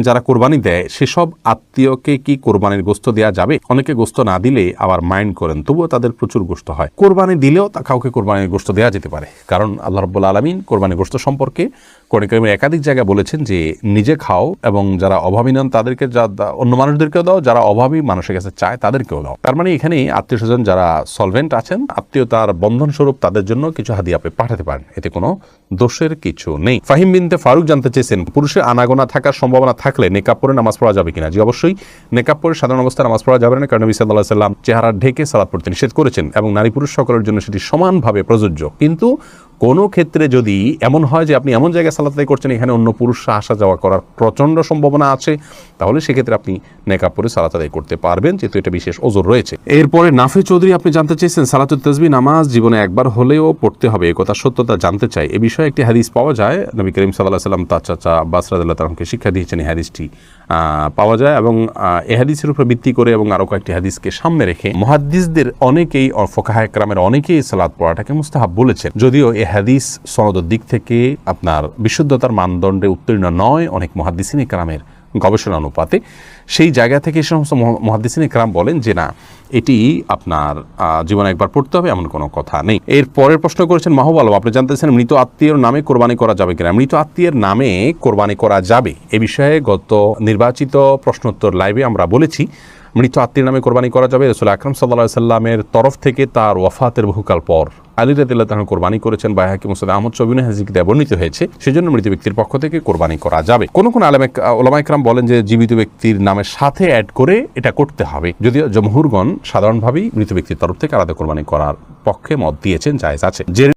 যারা কোরবানি দেয়, সেসব আত্মীয়কে কি কোরবানির গোস্ত দেওয়া যাবে? অনেকে গোস্ত না দিলে আবার মাইন্ড করেন, তবুও তাদের প্রচুর গোস্ত হয়। কোরবানি দিলেও তা কাউকে কোরবানির গোস্ত দেওয়া যেতে পারে। কারণ আল্লাহ রব্বুল আলমিন কোরবানির গোস্ত সম্পর্কে কোরআন একাধিক জায়গায় বলেছেন যে, নিজে খাও এবং যারা অভাবী নন তাদেরকে যা অন্য মানুষদেরকেও দাও, যারা অভাবী মানুষের কাছে চায় তাদেরকেও দাও। তার মানে এখানে আত্মীয় স্বজন যারা সলভেন্ট আছেন আত্মীয়তার বন্ধন স্বরূপ তাদের জন্য কিছু হাদিয়া আপনি পাঠাতে পারেন। এতে কোনো দোষের কিছু নেই। ফাহিম বিনতে ফারুক জানতে চেয়েছেন, পুরুষের আনাগোনা থাকার সম্ভাবনা থাকলে নেকাব পরে নামাজ পড়া যাবে কিনা? জি, অবশ্যই। নেকাব পরে সাধারণ অবস্থায় নামাজ পড়া যাবে না, কারণ নবী সাল্লাহ সাল্লাম চেহারা ঢেকে সালাদ পড়তে নিষেধ করেছেন এবং নারী পুরুষ সকলের জন্য সেটি সমানভাবে প্রযোজ্য। কিন্তু কোনো ক্ষেত্রে যদি এমন হয় যে আপনি এমন জায়গায় সালাত আদায় করছেন, এখানে অন্য পুরুষরা আসা যাওয়া করার প্রচণ্ড সম্ভাবনা আছে, তাহলে সেক্ষেত্রে আপনি নেকাব পরে সালাত আদায় করতে পারবেন, যেহেতু এটা বিশেষ ওজোর রয়েছে। এরপরে নাফে চৌধুরী, আপনি জানতে চেয়েছেন সালাতুল তসবি নামাজ জীবনে একবার হলেও পড়তে হবে, এ কথা সত্যতা জানতে চাই। এ বিষয়ে একটি হাদিস পাওয়া যায়, নবী করিম সাল্লাহ সাল্লাম তার চাচা আব্বাস রাদিল্লাহ তালামকে শিক্ষা দিয়েছেন, এই হাদিসটি পাওয়া যায় এবং এ হাদিসের উপর ভিত্তি করে এবং আরও কয়েকটি হাদিসকে সামনে রেখে মহাদ্দিসদের অনেকেই ফোকাহা একরামের অনেকেই সালাদ পড়াটাকে মুস্তাহাব বলেছেন। যদিও এ হাদিস সনদের দিক থেকে আপনার বিশুদ্ধতার মানদণ্ডে উত্তীর্ণ নয় অনেক মহাদ্দিসিন একরামের গবেষণা অনুপাতে। সেই জায়গা থেকে সমস্ত মহাদ্দিসিন একরাম বলেন যে, না, এটি আপনার জীবনে একবার পড়তে হবে, এমন কোনো কথা নেই। এর পরের প্রশ্ন করেছেন মাহবুব আলম, আপনি জানতেছেন মৃত আত্মীয়র নামে কোরবানি করা যাবে কিনা? মৃত আত্মীয়ের নামে কোরবানি করা যাবে। এ বিষয়ে গত নির্বাচিত প্রশ্নোত্তর লাইভে আমরা বলেছি মৃত আত্মীয় নামে কোরবানি করা যাবে। রসুল আকরম সাল্লাহ সাল্লামের তরফ থেকে তার ওয়াফাতের বহুকাল পর আলী রাদিল্লাহ তাহন কোরবানি করেছেন বা হাকিম মুসাদ আহমদ চবিন হাজিকে বর্ণিত হয়েছে। সেজন্য মৃত ব্যক্তির পক্ষ থেকে কোরবানি করা যাবে। কোন কোন আলম ওলামা ইকরাম বলেন যে জীবিত ব্যক্তির নামের সাথে অ্যাড করে এটা করতে হবে। যদিও জমহুরগণ সাধারণভাবেই মৃত ব্যক্তির তরফ থেকে আলাদা কোরবানি করার পক্ষে মত দিয়েছেন, জায়েজ আছে। যে